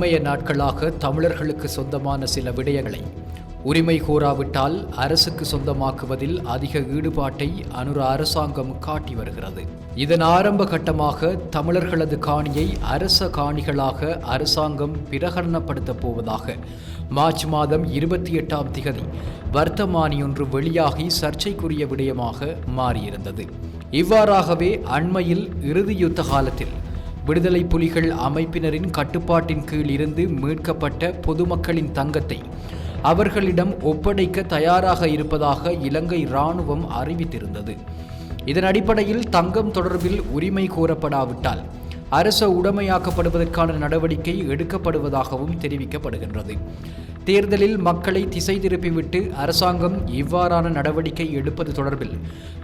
அண்மைய நாட்களாக தமிழர்களுக்கு சொந்தமான சில விடயங்களை. உரிமை கோராவிட்டால் அரசுக்கு சொந்தமாக்குவதில் அதிக ஈடுபாட்டை அனுர அரசாங்கம் காட்டி வருகிறது. இதன் ஆரம்ப கட்டமாக தமிழர்களது காணியை அரச காணிகளாக அரசாங்கம் பிரகடனப்படுத்தப் போவதாக மார்ச் மாதம் இருபத்தி எட்டாம் திகதி வர்த்தமானியொன்று வெளியாகி சர்ச்சைக்குரிய விடயமாக மாறியிருந்தது. இவ்வாறாகவே அண்மையில் இறுதி யுத்த காலத்தில் விடுதலை புலிகள் அமைப்பினரின் கட்டுப்பாட்டின் கீழ் இருந்து மீட்கப்பட்ட பொதுமக்களின் தங்கத்தை அவர்களிடம் ஒப்படைக்க தயாராக இருப்பதாக இலங்கை இராணுவம் அறிவித்திருந்தது. இதன் அடிப்படையில் தங்கம் தொடர்பில் உரிமை கோரப்படாவிட்டால் அரச உடைமையாக்கப்படுவதற்கான நடவடிக்கை எடுக்கப்படுவதாகவும் தெரிவிக்கப்படுகின்றது. தேர்தலில் மக்களை திசை திருப்பிவிட்டு அரசாங்கம் இவ்வாறான நடவடிக்கை எடுப்பது தொடர்பில்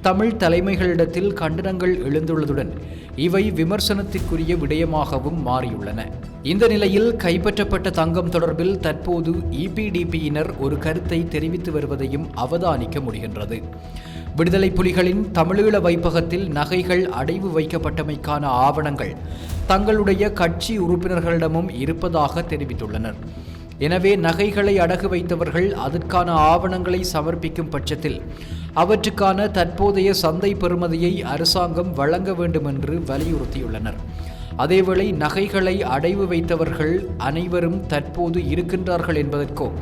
தமிழ் தலைமைகளிடத்தில் கண்டனங்கள் எழுந்துள்ளதுடன் இவை விமர்சனத்திற்குரிய விடயமாகவும் மாறியுள்ளன. இந்த நிலையில் கைப்பற்றப்பட்ட தங்கம் தொடர்பில் தற்போது இபிடிபியினர் ஒரு கருத்தை தெரிவித்து வருவதையும் அவதானிக்க முடிகின்றது. விடுதலை புலிகளின் தமிழீழ வைப்பகத்தில் நகைகள் அடைவு வைக்கப்பட்டமைக்கான ஆவணங்கள் தங்களுடைய கட்சி உறுப்பினர்களிடமும் இருப்பதாக தெரிவித்துள்ளனர். எனவே நகைகளை அடகு வைத்தவர்கள் அதற்கான ஆவணங்களை சமர்ப்பிக்கும் பட்சத்தில் அவற்றுக்கான தற்போதைய சந்தை பெறுமதியை அரசாங்கம் வழங்க வேண்டும் என்று வலியுறுத்தியுள்ளனர். அதேவேளை நகைகளை அடைவு வைத்தவர்கள் அனைவரும் தற்போது இருக்கின்றார்கள் என்பதற்கோ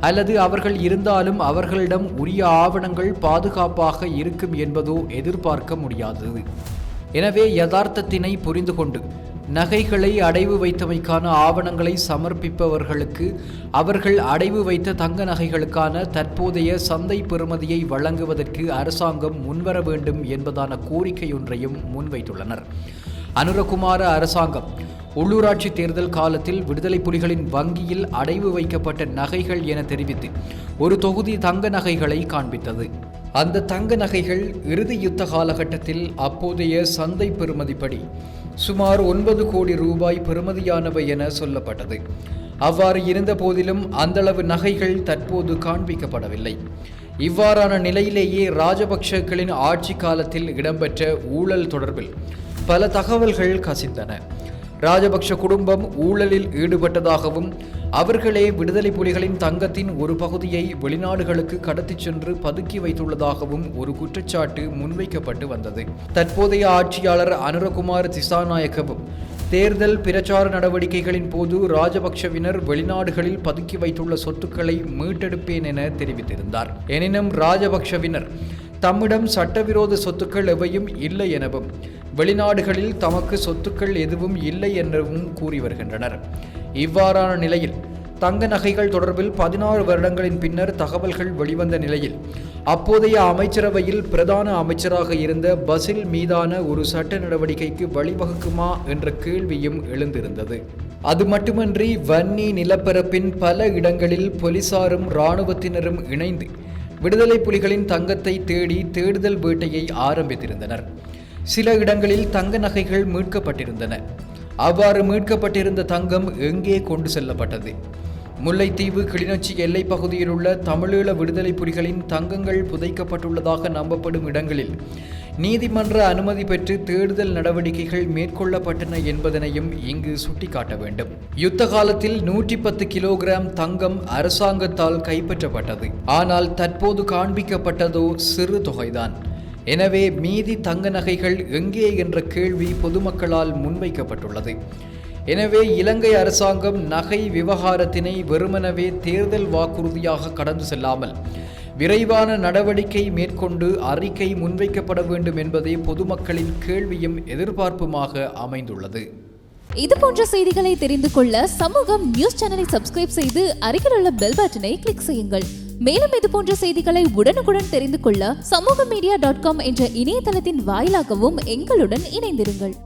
அல்லது அவர்கள் இருந்தாலும் அவர்களிடம் உரிய ஆவணங்கள் பாதுகாப்பாக இருக்கும் என்பதோ எதிர்பார்க்க முடியாதது எனவே யதார்த்தத்தினை புரிந்து கொண்டு நகைகளை அடைவு வைத்தமைக்கான ஆவணங்களை சமர்ப்பிப்பவர்களுக்கு அவர்கள் அடைவு வைத்த தங்க நகைகளுக்கான தற்போதைய சந்தை பெறுமதியை வழங்குவதற்கு அரசாங்கம் முன்வர வேண்டும் என்பதான கோரிக்கையொன்றையும் முன்வைத்துள்ளனர். அனுரகுமார அரசாங்கம் உள்ளூராட்சி தேர்தல் காலத்தில் விடுதலை புலிகளின் வங்கியில் அடைவு வைக்கப்பட்ட நகைகள் என தெரிவித்து ஒரு தொகுதி தங்க நகைகளை காண்பித்தது. அந்த தங்க நகைகள் இறுதி யுத்த காலகட்டத்தில் அப்போதைய சந்தை பெறுமதிப்படி சுமார் ஒன்பது கோடி ரூபாய் பெறுமதியானவை என சொல்லப்பட்டது. அவ்வாறு இருந்த போதிலும் அந்தளவு நகைகள் தற்போது காண்பிக்கப்படவில்லை. இவ்வாறான நிலையிலேயே ராஜபக்ஷக்களின் ஆட்சி காலத்தில் இடம்பெற்ற ஊழல் தொடர்பில் பல தகவல்கள் கசிந்தன. ராஜபக்ஷ குடும்பம் ஊழலில் ஈடுபட்டதாகவும் அவர்களே விடுதலை புலிகளின் தங்கத்தின் ஒரு பகுதியை வெளிநாடுகளுக்கு கடத்திச் சென்று பதுக்கி வைத்துள்ளதாகவும் ஒரு குற்றச்சாட்டு முன்வைக்கப்பட்டு வந்தது. தற்போதைய ஆட்சியாளர் அனுரகுமார் திசாநாயக்கவும் தேர்தல் பிரச்சார நடவடிக்கைகளின் போது ராஜபக்ஷவினர் வெளிநாடுகளில் பதுக்கி வைத்துள்ள சொத்துக்களை மீட்டெடுப்பேன் என தெரிவித்திருந்தார். எனினும் ராஜபக்ஷவினர் தம்மிடம் சட்டவிரோத சொத்துக்கள் எவையும் இல்லை எனவும் வெளிநாடுகளில் தமக்கு சொத்துக்கள் எதுவும் இல்லை எனவும் கூறி வருகின்றனர். இவ்வாறான நிலையில் தங்க நகைகள் தொடர்பில் பதினாறு வருடங்களின் பின்னர் தகவல்கள் வெளிவந்த நிலையில் அப்போதைய அமைச்சரவையில் பிரதான அமைச்சராக இருந்த பசில் மீதான ஒரு சட்ட நடவடிக்கைக்கு வழிவகுக்குமா என்ற கேள்வியும் எழுந்திருந்தது. அது மட்டுமன்றி வன்னி நிலப்பரப்பின் பல இடங்களில் போலீசாரும் இராணுவத்தினரும் இணைந்து விடுதலை புலிகளின் தங்கத்தை தேடி தேடுதல் வேட்டையை ஆரம்பித்திருந்தனர். சில இடங்களில் தங்க நகைகள் மீட்கப்பட்டிருந்தன. அவ்வாறு மீட்கப்பட்டிருந்த தங்கம் எங்கே கொண்டு செல்லப்பட்டது? முல்லைத்தீவு கிளிநொச்சி எல்லைப் பகுதியில் உள்ள தமிழீழ விடுதலை புலிகளின் தங்கங்கள் புதைக்கப்பட்டுள்ளதாக நம்பப்படும் இடங்களில் நீதிமன்ற அனுமதி பெற்று தேடுதல் நடவடிக்கைகள் மேற்கொள்ளப்பட்டன என்பதனையும் இங்கு சுட்டிக்காட்ட வேண்டும். யுத்த காலத்தில் நூற்றி பத்து கிலோகிராம் தங்கம் அரசாங்கத்தால் கைப்பற்றப்பட்டது. ஆனால் தற்போது காண்பிக்கப்பட்டதோ சிறு தொகைதான். எனவே மீதி தங்க நகைகள் எங்கே என்ற கேள்வி பொதுமக்களால் முன்வைக்கப்பட்டுள்ளது. எனவே இலங்கை அரசாங்கம் நகை விவகாரத்தினை வெறுமனவே தேர்தல் வாக்குறுதியாக கடந்து செல்லாமல் விரைவான நடவடிக்கை மேற்கொண்டு அறிக்கை முன்வைக்கப்பட வேண்டும் என்பதே பொதுமக்களின் கேள்வியும் எதிர்பார்ப்புமாக அமைந்துள்ளது. இது போன்ற செய்திகளை தெரிந்து கொள்ள சமூகம் நியூஸ் சேனலை சப்ஸ்கிரைப் செய்து அருகில் உள்ள பெல் பட்டனை கிளிக் செய்யுங்கள். மேலும் இது போன்ற செய்திகளை உடனுக்குடன் தெரிந்து கொள்ள சமூக மீடியா டாட் காம் என்ற இணையதளத்தின் வாயிலாகவும் எங்களுடன் இணைந்திருங்கள்.